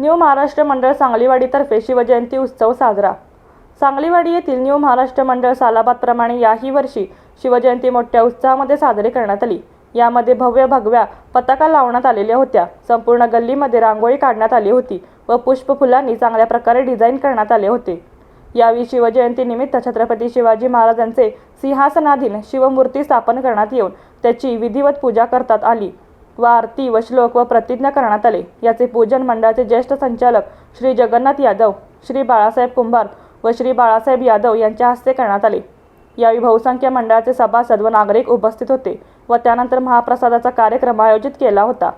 New Maharashtra मंडळ सांगलीवाडीतर्फे शिवजयंती उत्सव साजरा. सांगलीवाडी येथील न्यू महाराष्ट्र मंडळ सालाबादप्रमाणे याही वर्षी शिवजयंती मोठ्या उत्साहामध्ये साजरी करण्यात आली. यामध्ये भव्य भगव्या पताका लावण्यात आलेल्या होत्या. संपूर्ण गल्लीमध्ये रांगोळी काढण्यात आली होती व पुष्पफुलांनी चांगल्या प्रकारे डिझाईन करण्यात आले होते. यावेळी शिवजयंतीनिमित्त छत्रपती शिवाजी महाराजांचे सिंहासनाधीन शिवमूर्ती स्थापन करण्यात येऊन त्याची विधिवत पूजा करतात आली. व आरती व श्लोक व प्रतिज्ञा करण्यात आले. याचे पूजन मंडळाचे ज्येष्ठ संचालक श्री जगन्नाथ यादव श्री बाळासाहेब कुंभार व श्री बाळासाहेब यादव यांच्या हस्ते करण्यात आले. यावेळी बहुसंख्य मंडळाचे सभासद व नागरिक उपस्थित होते व त्यानंतर महाप्रसादाचा कार्यक्रम आयोजित केला होता.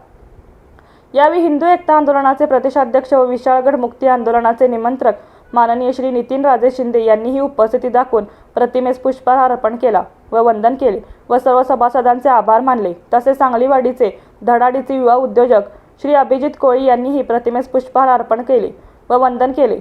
यावेळी हिंदू एकता आंदोलनाचे प्रदेशाध्यक्ष व विशाळगड मुक्ती आंदोलनाचे निमंत्रक माननीय श्री नितीन राजे शिंदे यांनीही उपस्थिती दाखवून प्रतिमेस पुष्पहार अर्पण केला व वंदन केले व सर्व सभासदांचे आभार मानले. तसेच सांगलीवाडीचे धडाडीचे युवा उद्योजक श्री अभिजित कोळी यांनीही प्रतिमेस पुष्पहार अर्पण केले व वंदन केले.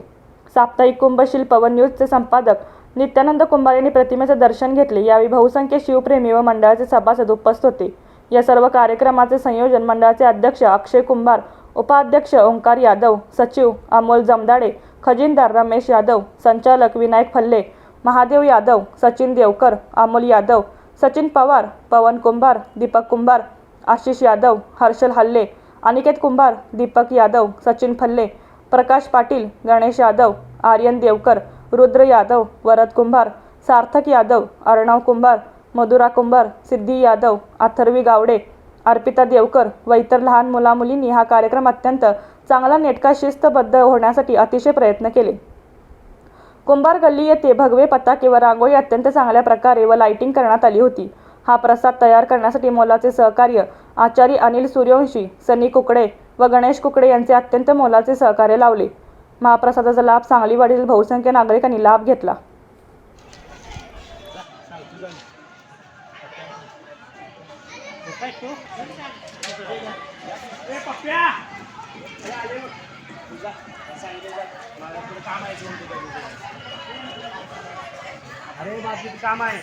साप्ताहिक कुंभशिल्प व न्यूजचे संपादक नित्यानंद कुंभार यांनी प्रतिमेचे दर्शन घेतले. यावेळी बहुसंख्य शिवप्रेमी व मंडळाचे सभासद उपस्थित होते. या सर्व कार्यक्रमाचे संयोजन मंडळाचे अध्यक्ष अक्षय कुंभार उपाध्यक्ष ओंकार यादव सचिव अमोल जमदाडे खजिनदार रमेश यादव संचालक विनायक फल्ले महादेव यादव सचिन देवकर अमोल यादव सचिन पवार पवन कुंभार दीपक कुंभार आशिष यादव हर्षल हल्ले अनिकेत कुंभार दीपक यादव सचिन फल्ले प्रकाश पाटील गणेश यादव आर्यन देवकर रुद्र यादव वरद कुंभार सार्थक यादव अर्णव कुंभार मधुरा कुंभार सिद्धी यादव अथर्वी गावडे अर्पिता देवकर व इतर लहान मुलामुलींनी हा कार्यक्रम अत्यंत चांगला नेटका शिस्तबद्ध होण्यासाठी अतिशय प्रयत्न केले. कुंभार गल्ली येथे भगवे पताके व रांगोळी अत्यंत चांगल्या प्रकारे व लाइटिंग करण्यात आली होती. हा प्रसाद तयार करण्यासाठी मोलाचे सहकार्य आचार्य अनिल सूर्यवंशी सनी कुकडे व गणेश कुकडे यांचे अत्यंत मोलाचे सहकार्य लावले. महाप्रसादाचा लाभ सांगलीवाडीतील बहुसंख्य नागरिकांनी लाभ घेतला. अरे बाकी काम आहे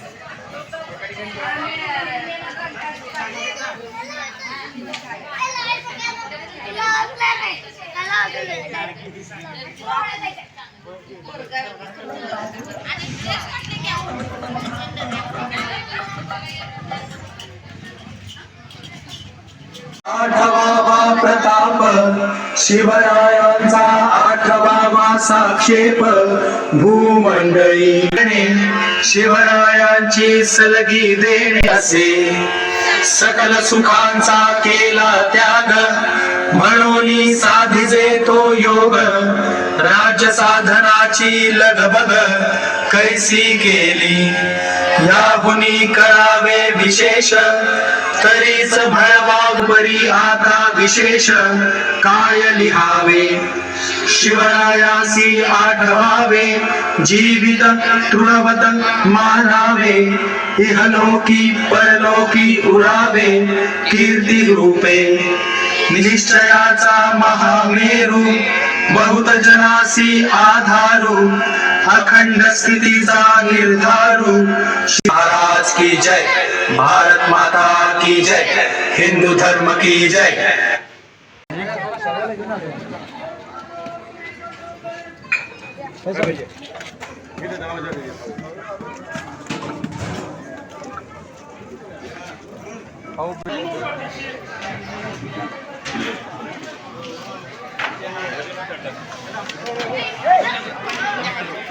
आठवावा प्रताप शिवरायांचा आठवावा साक्षेप भूमंडळी शिवरायांची सलगी देणे असे. सकल सुखांचा केला त्याग म्हणून साधिजे तो योग. राज्य साधनाची लगबग कैसी केली? याहुनी करावे विशेष तरीच भळवाग परी आता विशेष. काय लिहावे? शिवरायासी आठवावे जीवित तृणवत मानावे. इहलोकी परलोकी उरावे. कीर्ती रूपे निश्चयाचा महामेरू बहुत जनासी आधारु अखंड स्थिति सा निर्धारु। महाराज की जय भारत माता की जय हिंदू धर्म की जय। Oh, Thank you.